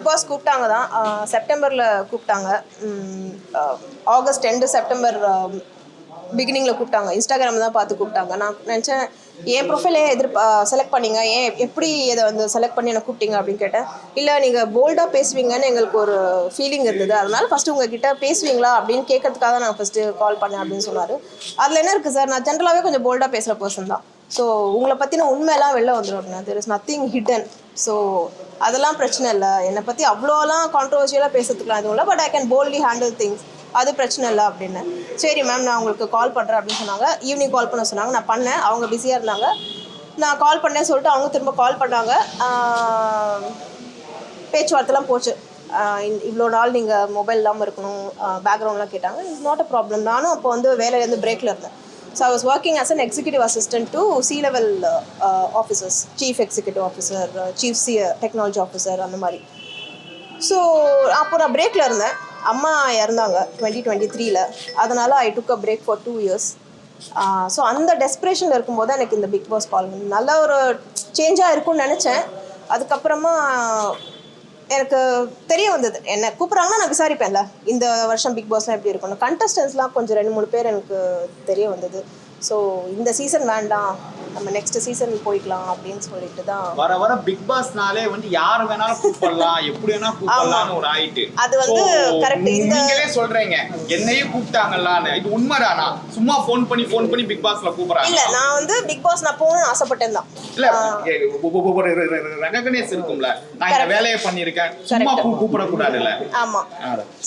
Big pass கூப்பிட்டாங்க தான். செப்டம்பரில் கூப்பிட்டாங்க. ஆகஸ்ட் ரெண்டு செப்டம்பர் பிகினிங்கில் கூப்பிட்டாங்க. இன்ஸ்டாகிராம் தான் பார்த்து கூப்பிட்டாங்க. நான் நினச்சேன் என் ப்ரொஃபைலே எதிர் செலக்ட் பண்ணிங்க? ஏன் எப்படி இதை வந்து செலக்ட் பண்ணி என்ன கூப்பிட்டீங்க? அப்படின்னு கேட்டேன். இல்லை நீங்கள் போல்டாக பேசுவீங்கன்னு எங்களுக்கு ஒரு ஃபீலிங் இருந்தது. அதனால ஃபஸ்ட்டு உங்ககிட்ட பேசுவீங்களா? அப்படின்னு கேட்கறதுக்காக தான் நான் ஃபஸ்ட்டு கால் பண்ணேன் அப்படின்னு சொன்னார். அதில் என்ன இருக்குது சார் நான் ஜென்ரலாகவே கொஞ்சம் போல்டாக பேசுகிற பர்சன் தான். ஸோ உங்களை பற்றின உண்மையெல்லாம் வெளில வந்துடும் அப்படின்னா there is nothing hidden so அதெல்லாம் பிரச்சனை இல்லை. என்னை பற்றி அவ்வளோலாம் கான்ட்ரவர்ஷியலாக பேசுறதுக்குலாம் எதுவும் இல்லை but I can boldly handle things அது பிரச்சனை இல்லை அப்படின்னு. சரி மேம் நான் உங்களுக்கு கால் பண்ணுறேன் அப்படின்னு சொன்னாங்க. ஈவினிங் கால் பண்ண சொன்னாங்க. நான் பண்ணேன். அவங்க பிஸியாக இருந்தாங்க. நான் கால் பண்ணேன் சொல்லிட்டு அவங்க திரும்ப கால் பண்ணாங்க. பேச்சுவார்த்தைலாம் போச்சு. இவ்வளோ நாள் நீங்கள் மொபைல் இல்லாமல் இருக்கணும். பேக்ரவுண்ட்லாம் கேட்டாங்க. இட்ஸ் நாட் அ ப்ராப்ளம் நானும் அப்போ வந்து வேலையிலேருந்து பிரேக்கில் இருந்தேன். So I was working as an executive assistant to C level officers chief executive officer chief C technology officer அந்த மாதிரி. ஸோ அப்போ நான் பிரேக்கில் இருந்தேன். அம்மா இறந்தாங்க டுவெண்ட்டி டுவெண்ட்டி த்ரீல அதனால் I took a break for two years so அந்த டெஸ்பிரேஷனில் இருக்கும்போது எனக்கு இந்த பிக் பாஸ் கால் நல்ல ஒரு சேஞ்சாக இருக்கும்னு நினச்சேன். அதுக்கப்புறமா எனக்கு தெரிய வந்தது. என்ன கூப்பிட்றாங்கன்னா நான் விசாரிப்பேன்ல. இந்த வருஷம் பிக் பாஸ்லாம் எப்படி இருக்கணும் கண்டஸ்டன்ஸ்லாம் கொஞ்சம் ரெண்டு மூணு பேர் எனக்கு தெரிய வந்தது. ஸோ இந்த சீசன் வேண்டாம். நம்ம நெக்ஸ்ட் சீசன் போய்க்கலாம் அப்படின்னு சொல்லிட்டு தான். வர வர பிக் பாஸ்னாலே வந்து யார் வேணாலும் கூப்பிடலாம் எப்படி வேணா கூப்பிடலாம்னு ஒரு ஆயிட்டு. அது வந்து correct. இந்த- நீங்களே சொல்றீங்க என்னையும் கூப்பிட்டாங்கல்லான்னு இது உண்மைதானா? சும்மா ஃபோன் பண்ணி ஃபோன் பண்ணி பிக் பாஸ்ல இல்ல கூப்பிடுறாங்க. நான் வந்து பிக் பாஸ் நான் போகணும்னு ஆசைப்பட்டேன் தான். இல்ல ரெகக்னைஸ் இருக்கும்ல. நான் இந்த. வேலையை பண்ணியிருக்கேன். சும்மா Correct. கூப்பிடக்கூடாதுல்ல. ஆமா.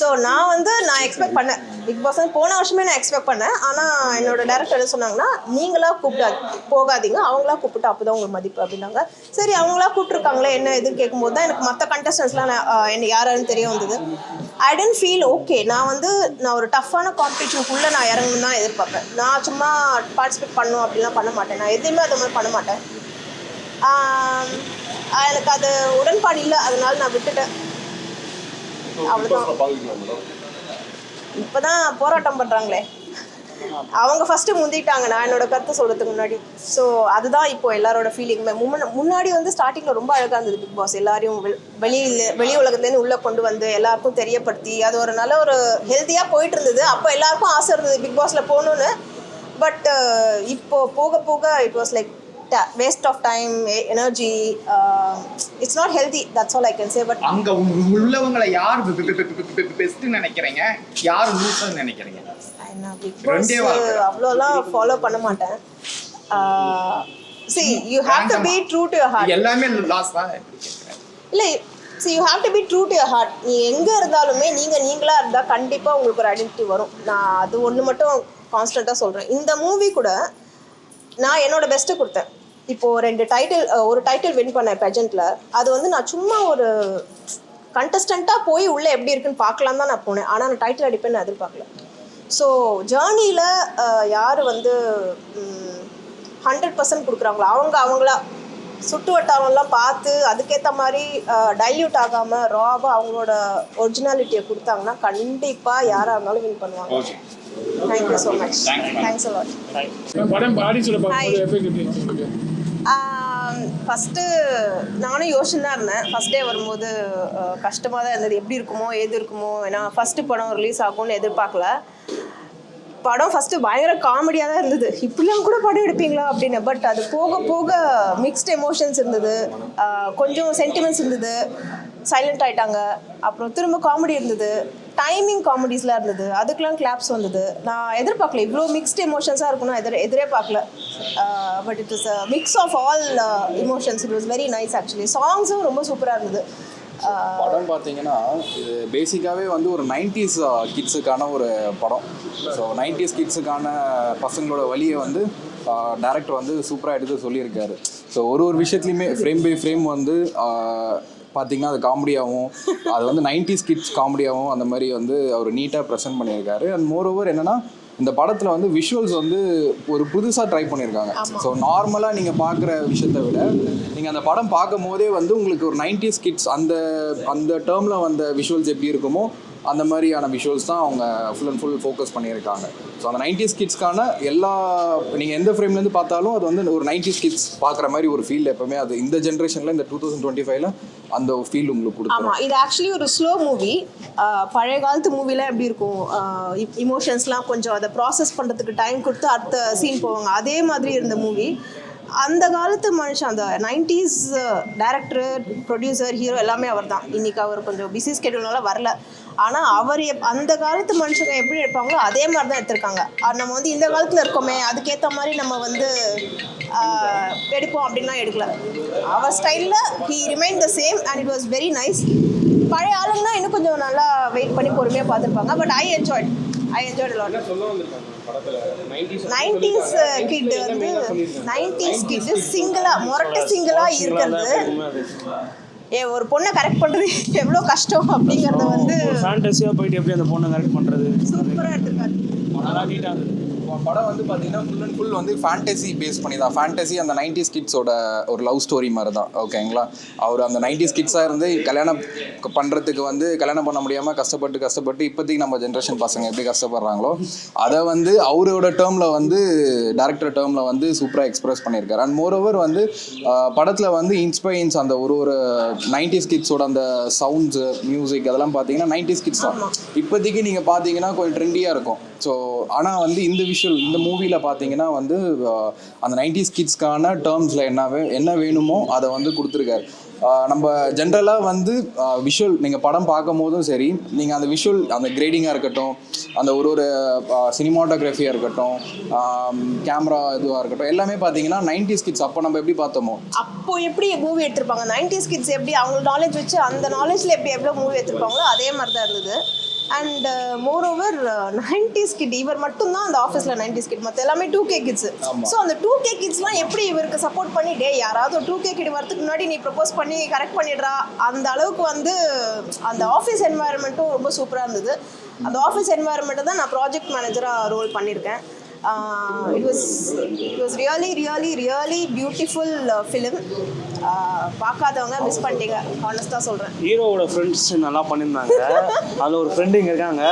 ஸோ நான் வந்து நான் எக்ஸ்பெக்ட் பண்ணேன். பிக் பாஸ் போன வருஷமே நான் எக்ஸ்பெக்ட் பண்ணேன். ஆனால் என்னோட டேரக்டர் சொன்னாங்கன்னா நீங்களா கூப்பிட்டா போகாதீங்க. அவங்களா கூப்பிட்டு அப்போ தான் உங்களுக்கு மதிப்பு அப்படின்னாங்க. சரி அவங்களா கூப்பிட்ருக்காங்களே என்ன எதுன்னு கேட்கும்போது தான் எனக்கு மற்ற கண்டஸ்டன்ஸ்லாம் என்ன யாருன்னு தெரிய வந்தது. ஐ டென்ட் ஃபீல் ஓகே நான் வந்து நான் ஒரு டஃப்பான காம்படிஷனுக்குள்ளே நான் இறங்கணும் தான் எதிர்பார்ப்பேன். நான் சும்மா பார்ட்டிசிபேட் பண்ணணும் அப்படிலாம் பண்ண மாட்டேன். நான் எதுவுமே அது மாதிரி பண்ண மாட்டேன். எனக்கு அது உடன்பாடு இல்லை. அதனால நான் விட்டுட்டேன். அவ்வளோதான் இப்பதான் போராட்டம் பண்றாங்களே. அவங்க ஃபர்ஸ்ட் முந்திட்டாங்க நான் என்னோட கருத்தை சொல்றதுக்கு முன்னாடி. ஸோ அதுதான் இப்போ எல்லாரோட ஃபீலிங் முன்னாடி வந்து ஸ்டார்டிங்ல ரொம்ப அழகா இருந்தது பிக் பாஸ் எல்லாரையும் வெ- வெளியில வெளி உலகத்துலேருந்து உள்ள கொண்டு வந்து எல்லாருக்கும் தெரியப்படுத்தி அது ஒரு நல்ல ஒரு ஹெல்த்தியா போயிட்டு இருந்தது. அப்போ எல்லாருக்கும் ஆசை இருந்தது பிக் பாஸ்ல போகணும்னு. பட் இப்போ போக போக it was like waste of time energy it's not healthy that's all I can say but அங்க உள்ளவங்களை யார் பெஸ்ட் நினைக்கிறீங்க? யார் லூசர்னு நினைக்கிறீங்க? நான் பிக் பாஸ் ரெண்டே வார்த்தை. அவ்வளோலாம் ஃபாலோ பண்ண மாட்டேன். See you have to be true to your heart எல்லாமே லாஸ் தான். இல்லை see you have to be true to your heart நீ எங்கே இருந்தாலுமே நீங்கள் நீங்களாக இருந்தால் கண்டிப்பாக உங்களுக்கு ஒரு ஐடென்டிட்டி வரும். நான் அது ஒன்று மட்டும் கான்ஸ்டண்ட்டாக சொல்கிறேன் இந்த மூவி கூட நான் என்னோட பெஸ்ட்டு கொடுத்தேன். இப்போது ரெண்டு டைட்டில் ஒரு டைட்டில் வின் பண்ணேன் பெஜெண்ட்டில் அது வந்து நான் சும்மா ஒரு கண்டஸ்டண்ட்டாக போய் உள்ளே எப்படி இருக்குன்னு பார்க்கலாம் தான் நான் போனேன். ஆனால் நான் டைட்டில் அடிப்பேன்னு எதிர்பார்க்கல. ஸோ ஜேர்னியில் யார் வந்து ஹண்ட்ரட் பர்சன்ட் கொடுக்குறாங்களோ அவங்க அவங்களா சுட்டு வட்டாரம்லாம் பார்த்து அதுக்கேற்ற மாதிரி டைல்யூட் ஆகாமல் ராவாக அவங்களோட ஒரிஜினாலிட்டியை கொடுத்தாங்கன்னா கண்டிப்பாக யாராக இருந்தாலும் வின் பண்ணுவாங்க. Okay thank you so much Thank you, ma'am. Thanks a lot படம் Hi. எஃபெக்ட் எப்படி இருந்துச்சு உங்களுக்கு ஃபஸ்ட்டு நானும் யோசனை தான் இருந்தேன். ஃபஸ்ட் டே வரும்போது கஷ்டமாக தான் இருந்தது. எப்படி இருக்குமோ ஏது இருக்குமோ ஏன்னா ஃபஸ்ட்டு படம் ரிலீஸ் ஆகும்னு எதிர்பார்க்கல. படம் ஃபஸ்ட்டு பயங்கர காமெடியாக தான் இருந்தது. இப்படிலாம் கூட படம் எடுப்பீங்களா அப்படின்னு. பட் அது போக போக மிக்ஸ்ட் எமோஷன்ஸ் இருந்தது. கொஞ்சம் சென்டிமெண்ட்ஸ் இருந்தது. சைலண்ட் ஆயிட்டாங்க. அப்புறம் திரும்ப காமெடி இருந்தது. டைமிங் காமெடிஸ்லாம் இருந்தது. அதுக்கெலாம் கிளாப்ஸ் வந்தது. நான் எதிர்பார்க்கல. இவ்வளோ மிக்ஸ்ட் எமோஷன்ஸாக இருக்கும்னு எதிர் எதிரே பார்க்கல. But it is a mix of all emotions it was very nice actually சாங்ஸும் ரொம்ப சூப்பராக இருந்தது. படம் பார்த்தீங்கன்னா இது பேசிக்காகவே வந்து ஒரு நைன்டிஸ் கிட்ஸுக்கான ஒரு படம். ஸோ நைன்டிஸ் கிட்ஸுக்கான பசங்களோட வழியை வந்து டேரக்டர் வந்து சூப்பராக எடுத்து சொல்லியிருக்காரு. ஸோ ஒரு ஒரு விஷயத்துலையுமே ஃப்ரேம் பை ஃப்ரேம் வந்து பார்த்தீங்கன்னா அது காமெடியாகவும் அது வந்து நைன்டிஸ் கிட்ஸ் காமெடியாகவும் அந்த மாதிரி வந்து அவர் நீட்டாக ப்ரெசென்ட் பண்ணியிருக்காரு. அண்ட் மோர் ஓவர் என்னன்னா இந்த படத்தில் வந்து விஷுவல்ஸ் வந்து ஒரு புதுசாக ட்ரை பண்ணியிருக்காங்க. ஸோ நார்மலாக நீங்கள் பார்க்குற விஷயத்தை விட நீங்கள் அந்த படம் பார்க்கும் போதே வந்து உங்களுக்கு ஒரு நைன்டிஸ் கிட்ஸ் அந்த அந்த டேர்மில் வந்த விஷுவல்ஸ் எப்படி இருக்குமோ அந்த மாதிரியான விஷுவல்ஸ் தான் அவங்க ஃபுல் அண்ட் ஃபுல் ஃபோக்கஸ் பண்ணியிருக்காங்க. ஸோ அந்த நைன்டிஸ் கிட்ஸ்க்கான எல்லா நீங்கள் எந்த ஃப்ரேம்லேருந்து பார்த்தாலும் அது வந்து ஒரு நைன்டிஸ் கிட்ஸ் பார்க்குற மாதிரி ஒரு ஃபீல் எப்பவுமே அது இந்த ஜென்ரேஷனில் இந்த டூ தௌசண்ட் டுவெண்ட்டி ஃபைவ்ல அந்த ஃபீல் உங்களுக்கு கொடுக்கும் ஆமாம் இது ஆக்சுவலி ஒரு ஸ்லோ மூவி பழைய காலத்து மூவிலாம் எப்படி இருக்கும்? இமோஷன்ஸ்லாம் கொஞ்சம் அதை ப்ராசஸ் பண்ணுறதுக்கு டைம் கொடுத்து அடுத்த சீன் போவாங்க. அதே மாதிரி இருந்த மூவி அந்த காலத்து மனுஷன் அந்த நைன்டிஸ் டேரக்டர் ப்ரொடியூசர் ஹீரோ எல்லாமே அவர் தான் இன்னைக்கு அவர் கொஞ்சம் பிஸி ஸ்கெடியூல்னால வரல. ஆனால் அவர் எப் அந்த காலத்து மனுஷங்க எப்படி எடுப்பாங்களோ அதே மாதிரி தான் எடுத்திருக்காங்க நம்ம வந்து இந்த காலத்தில் இருக்கோமே அதுக்கேற்ற மாதிரி நம்ம வந்து எடுப்போம் அப்படின்லாம் எடுக்கல. அவர் ஸ்டைலில் he remain the same and it was very nice பழைய ஆளுங்கன்னா இன்னும் கொஞ்சம் நல்லா வெயிட் பண்ணி பொறுமையாக பார்த்துருப்பாங்க. But I enjoyed I enjoyed lot nineties kid வந்து நைன்டிஸ் கிட் சிங்கிளா முரட்டு சிங்கிளா இருக்கிறது ஏ ஒரு பொண்ணை கரெக்ட் பண்றது எவ்வளோ கஷ்டம் அப்படிங்கறத வந்து ஃபேண்டஸியாக போயிட்டு எப்படி அந்த பொண்ணை கரெக்ட் பண்ணுறது சூப்பரா எடுத்திருக்காரு. நல்லா நீட்டாக இருந்தது. படம் வந்து பார்த்தீங்கன்னா ஃபுல் அண்ட் ஃபுல் வந்து ஃபேண்டசி பேஸ் பண்ணி தான். ஃபேண்டசி அந்த நைன்டிஸ் கிட்ஸோட ஒரு லவ் ஸ்டோரி மாதிரி தான். ஓகேங்களா அவர் அந்த நைன்டிஸ் கிட்ஸாக இருந்து கல்யாணம் பண்ணுறதுக்கு வந்து கல்யாணம் பண்ண முடியாமல் கஷ்டப்பட்டு கஷ்டப்பட்டு இப்போதைக்கு நம்ம ஜென்ரேஷன் பசங்க எப்படி கஷ்டப்படுறாங்களோ அதை வந்து அவரோட டேர்மில் வந்து டேரக்டர் டேர்மில் வந்து சூப்பராக எக்ஸ்பிரஸ் பண்ணியிருக்காரு. அண்ட் மோரோவர் வந்து படத்தில் வந்து இன்ஸ்பைன்ஸ் அந்த ஒரு ஒரு நைன்டிஸ் கிட்ஸோட அந்த சவுண்ட்ஸு மியூசிக் அதெல்லாம் பார்த்தீங்கன்னா நைன்டிஸ் கிட்ஸ் தான். இப்போதைக்கு நீங்கள் பார்த்தீங்கன்னா கொஞ்சம் ட்ரெண்டியாக இருக்கும். ஸோ ஆனால் வந்து இந்த விஷுவல் இந்த மூவியில் பார்த்தீங்கன்னா வந்து அந்த நைன்டிஸ் கிட்ஸ்க்கான டேர்ம்ஸில் என்ன வே- என்ன வேணுமோ அதை வந்து கொடுத்துருக்காரு. நம்ம ஜென்ரலாக வந்து விஷுவல் நீங்கள் படம் பார்க்கும் போதும் சரி நீங்கள் அந்த விஷுவல் அந்த கிரேடிங்காக இருக்கட்டும் அந்த ஒரு ஒரு சினிமாட்டோகிராஃபியாக இருக்கட்டும் கேமரா இதுவாக இருக்கட்டும் எல்லாமே பார்த்தீங்கன்னா நைன்டிஸ் கிட்ஸ் அப்போ நம்ம எப்படி பார்த்தோமோ? அப்போ எப்படி மூவி எடுத்திருப்பாங்க? நைன்டிஸ் கிட்ஸ் எப்படி அவங்க நாலேஜ் வச்சு அந்த நாலேஜில் எப்படி எவ்வளோ மூவி எடுத்திருப்பாங்களோ அதே மாதிரி தான் இருந்தது. And moreover nineties kid இவர் மட்டும்தான் அந்த ஆஃபீஸில் நைன்டிஸ் கிட் மற்ற எல்லாமே டூ கே கிட்ஸ் ஸோ அந்த டூ கே கிட்ஸ்லாம் எப்படி இவருக்கு சப்போர்ட் பண்ணி டே யாராவது டூ கே கிட் வரதுக்கு முன்னாடி நீ ப்ரப்போஸ் பண்ணி கரெக்ட் பண்ணிடுறா? அந்த அளவுக்கு வந்து அந்த ஆஃபீஸ் என்வாயர்மெண்ட்டும் ரொம்ப சூப்பராக இருந்தது. அந்த ஆஃபீஸ் என்வாயர்மெண்ட்டை தான் நான் ப்ராஜெக்ட் மேனேஜராக ரோல் பண்ணியிருக்கேன். It was it was really really really beautiful film பார்க்காதவங்க மிஸ் பண்ணிட்டீங்க. ஹானஸ்ட்டாக சொல்கிறேன் ஹீரோவோட ஃப்ரெண்ட்ஸ் நல்லா பண்ணியிருந்தாங்க. அதில் ஒரு ஃப்ரெண்டு இங்கே இருக்காங்க.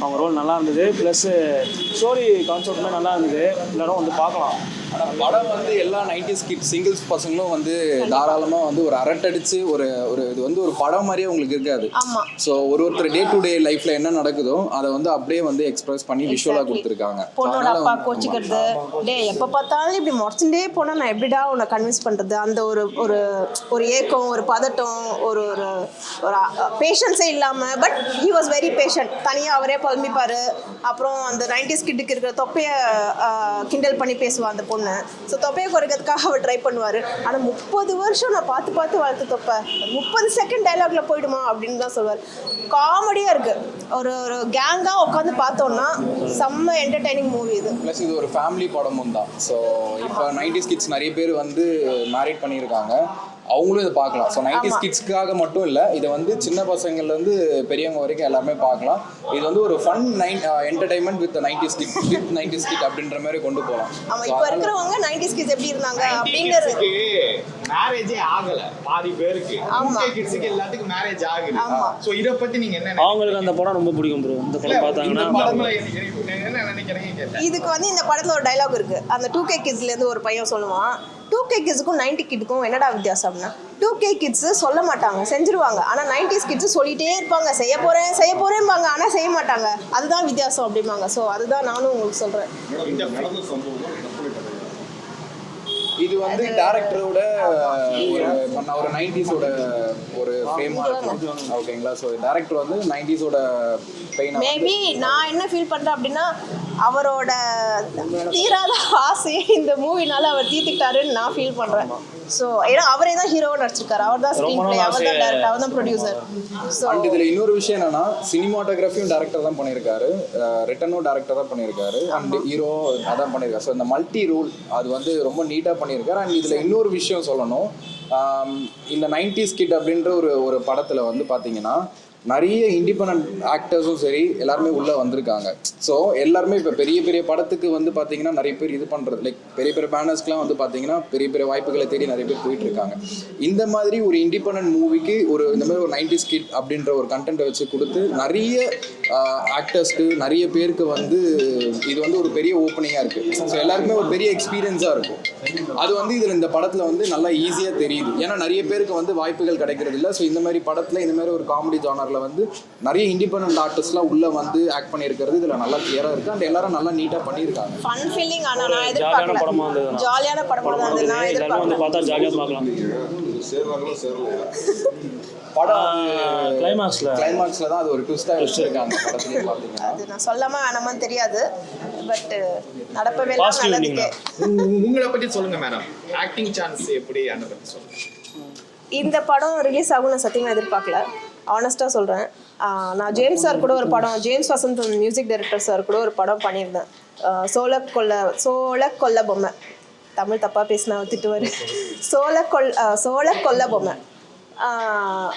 அவங்க ரோல் நல்லா இருந்தது. ப்ளஸ்ஸு ஸ்டோரி கான்செப்ட்மே நல்லா இருந்தது. எல்லாரும் வந்து பார்க்கலாம். படம் வந்து எல்லா நைன்டிஸ் கிட் சிங்கிள்ஸ் பசங்களும் வந்து தாராளமாக வந்து ஒரு அரட்டடிச்சு ஒரு ஒரு இது வந்து ஒரு படம் மாதிரியே உங்களுக்கு இருக்காது. ஸோ ஒரு ஒருத்தர் டே டு டே லைஃப்ல என்ன நடக்குதோ அதை வந்து அப்படியே வந்து எக்ஸ்பிரஸ் பண்ணி விஷுவலாக கொடுத்துருக்காங்க. பொண்ணோட அப்பா கோச்சிக்கிறது. டே எப்போ பார்த்தாலும் இப்படி முறைச்சுட்டே போனால் நான் எப்படிடா உன்னை கன்வின்ஸ் பண்ணுறது அந்த ஒரு ஒரு ஒரு ஏக்கம் ஒரு பதட்டம் ஒரு ஒரு ஒரு பேஷன்ஸே இல்லாமல் but he was very patient தனியாக அவரே புலம்பிப்பார் அப்புறம் அந்த நைன்டிஸ் கிட்டுக்கு இருக்கிற தொப்பையை கிண்டல் பண்ணி பேசுவான் அந்த பொண்ணு. ஸோ தொப்பையை குறைக்கிறதுக்காக அவர் ட்ரை பண்ணுவார். ஆனால் முப்பது வருஷம் நான் பார்த்து பார்த்து வளர்த்து தொப்பை. முப்பது செகண்ட் டைலாக்ல போயிடுமா அப்படின்னு தான் சொல்வார். காமெடியாக இருக்குது ஒரு ஒரு கேங்காக உட்காந்து பார்த்தோன்னா செம்ம என்டர்டைனிங் மூவி இது. ப்ளஸ் இது ஒரு ஃபேமிலி படமும் தான். ஸோ இப்போ நைன்டிஸ் கிட்ஸ் நிறைய பேர் வந்து மேரிட் பண்ணியிருக்காங்க. அவங்களும் இதை பார்க்கலாம். ஸோ நைன்டிஸ் கிட்ஸ்க்காக மட்டும் இல்லை இதை வந்து சின்ன பசங்கள்லேருந்து பெரியவங்க வரைக்கும் எல்லாருமே பார்க்கலாம். இது வந்து ஒரு fun nine entertainment with nineties kid with nineties kid அப்படின்ற மாதிரி கொண்டு போகலாம். ஆமா இப்போ இருக்கிறவங்க நைன்டிஸ் கிட்ஸ் எப்படி இருந்தாங்க அப்படிங்கிறது மேரேஜே ஆகல. பாதி பேருக்கு. ஆமா. கிட்ஸுக்கு எல்லாத்துக்கும் மேரேஜ் ஆகுது. ஆமா. சோ இத பத்தி நீங்க என்ன? அவங்களுக்கு அந்த படம் ரொம்ப பிடிக்கும் ப்ரோ இந்த படம் பார்த்தாங்கன்னா. இதுக்கு வந்து இந்த படத்துல ஒரு டைலாக் இருக்கு. அந்த டூ கே கிட்ஸ்லேருந்து ஒரு பையன் சொல்லுவான் டூ கே கிட்ஸுக்கும் நைன்டி கிட்டுக்கும் என்னடா வித்தியாசம்னா டூ கே கிட்ஸ் சொல்ல மாட்டாங்க செஞ்சிருவாங்க. ஆனால் நைன்டிஸ் கிட்ஸ் சொல்லிட்டே இருப்பாங்க செய்ய போறேன் செய்ய போறேன்பாங்க ஆனால் செய்ய மாட்டாங்க. அதுதான் வித்தியாசம் அப்படிம்பாங்க. ஸோ அதுதான் நானும் உங்களுக்கு சம்பவம் இது வந்து டேரக்டரோட ஒரு பண்ண ஒரு நைன்டிஸோட ஒரு இருக்கும். ஓகேங்களா? ஸோ டேரக்டர் வந்து நைன்டிஸோட பெயினை மேபி நான் என்ன ஃபீல் பண்றேன் அப்படின்னா அவரோட தீராத ஆசையை இந்த மூவினால அவர் தீர்த்துக்கிட்டாருன்னு நான் ஃபீல் பண்றேன். ஸோ ஏன்னா அவரே தான் ஹீரோவை நடிச்சிருக்காரு. அவர் தான் ஸ்க்ரீன் பிளே அவர் தான். டேரக்டர் அவர் தான் ப்ரொடியூசர் ஸோ அண்ட் இதில் இன்னொரு விஷயம் என்னன்னா சினிமாட்டோகிராஃபியும் டேரக்டர் தான் பண்ணியிருக்காரு. ரிட்டனும் டேரக்டர் தான் பண்ணியிருக்காரு. அண்ட் ஹீரோ அதான் பண்ணியிருக்காரு. ஸோ இந்த மல்டி ரூல் அது வந்து ரொம்ப நீட்டாக பண்ணியிருக்காரு. அண்ட் இதில் இன்னொரு விஷயம் சொல்லணும். இந்த நைன்டிஸ் கிட் அப்படின்ற ஒரு ஒரு படத்தில் வந்து பார்த்தீங்கன்னா நிறைய இண்டிபெண்ட் ஆக்டர்ஸும் சரி எல்லாருமே உள்ளே வந்திருக்காங்க. ஸோ எல்லாருமே இப்போ பெரிய பெரிய படத்துக்கு வந்து பார்த்தீங்கன்னா நிறைய பேர் இது பண்ணுறது லைக் பெரிய பெரிய பேனர்ஸ்க்குலாம் வந்து பார்த்தீங்கன்னா பெரிய பெரிய வாய்ப்புகளை தேடி நிறைய பேர் போயிட்டு இருக்காங்க. இந்த மாதிரி ஒரு இண்டிபெண்ட் மூவிக்கு ஒரு இந்த மாதிரி ஒரு நைன்டி ஸ்கிட் அப்படின்ற ஒரு கண்டென்ட்டை வச்சு கொடுத்து நிறைய ஆக்டர்ஸ்க்கு நிறைய பேருக்கு வந்து இது வந்து ஒரு பெரிய ஓப்பனிங்காக இருக்குது ஸோ எல்லாருக்குமே ஒரு பெரிய எக்ஸ்பீரியன்ஸாக இருக்கும். அது வந்து இதில் இந்த படத்தில் வந்து நல்லா ஈஸியாக தெரியுது. ஏன்னா நிறைய பேருக்கு வந்து வாய்ப்புகள் கிடைக்கிறது இல்லை ஸோ இந்த மாதிரி படத்தில் இந்த மாதிரி ஒரு காமெடி ஜானரில் வந்து நிறைய இண்டிபெண்ட் ஆர்டிஸ்ட்லாம் உள்ளே வந்து ஆக்ட் பண்ணியிருக்கிறது இதில் நல்லா கிளியராக இருக்குது அண்ட் எல்லாரும் நல்லா நீட்டாக பண்ணியிருக்காங்க. ஃபன் ஃபீலிங் ஆனால் நான் ஜாலியான படமா எதிர்பார்க்கல. ஜாலியான படமாக தான். இருந்தது. நான் எதிர்பார்க்கல. பார்த்தா ஜாலியாக பார்க்கலாம். படம் கிளைமேக்ஸில் கிளைமாக்ஸில் தான் அது ஒரு ட்விஸ்ட்டாக வச்சுருக்காங்க படத்துலேயே பார்த்தீங்கன்னா. அது நான் சொல்லாம வேணாமான்னு தெரியாது. பட் நடப்பவே நல்லதுக்கே. உங்க- உங்களை பத்தி சொல்லுங்க மேடம் ஆக்டிங் சான்ஸ் எப்படி அதை பத்தி சொல்லுங்க. இந்த படம் ரிலீஸ் ஆகும் நான் சத்தியமாக எதிர்பார்க்கல. ஆனஸ்ட்டாக சொல்கிறேன் நான் ஜேம்ஸ் சார் கூட ஒரு படம் James Vasanth music director sir கூட ஒரு படம் பண்ணியிருந்தேன். சோழ கொல்ல சோழ கொல்ல பொம்மை. தமிழ் தப்பாக பேசினா திட்டுவார். சோழ கொல் சோழ கொல்ல பொம்மை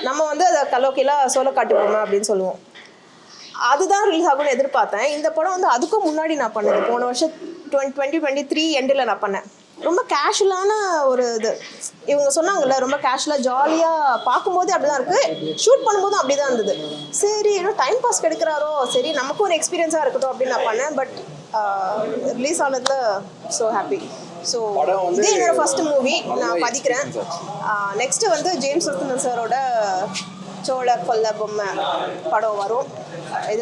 நம்ம வந்து அதை கலோக்கிலாம் சோழ காட்டு பொம்மை அப்படின்னு சொல்லுவோம். அதுதான் ரிலீஸ் ஆகும்னு எதிர்பார்த்தேன். இந்த படம் வந்து அதுக்கும் முன்னாடி நான் பண்ணது. போன வருஷம் டுவெண்ட்டி டுவெண்ட்டி டுவெண்ட்டி த்ரீ எண்டில் நான் பண்ணேன். ரொம்ப கேஷுவலான ஒரு இது. இவங்க சொன்னாங்கல்ல ரொம்ப கேஷுவலாக ஜாலியாக பார்க்கும்போதே அப்படி தான் இருக்குது ஷூட் பண்ணும்போதும் அப்படி தான் இருந்தது. சரி இன்னும் டைம் பாஸ் கிடைக்கிறாரோ சரி நமக்கும் ஒரு எக்ஸ்பீரியன்ஸாக இருக்கட்டும் அப்படின்னு நான் பண்ணேன். பட் ரிலீஸ் ஆனதில் ஸோ ஹாப்பி ஸோ இது என்னோட ஃபர்ஸ்ட் மூவி நான் பதிக்கிறேன். நெக்ஸ்ட்டு வந்து ஜேம்ஸ் ரத்னன் சாரோட சோழ கொல்ல பொம்மை படம் வரும். இது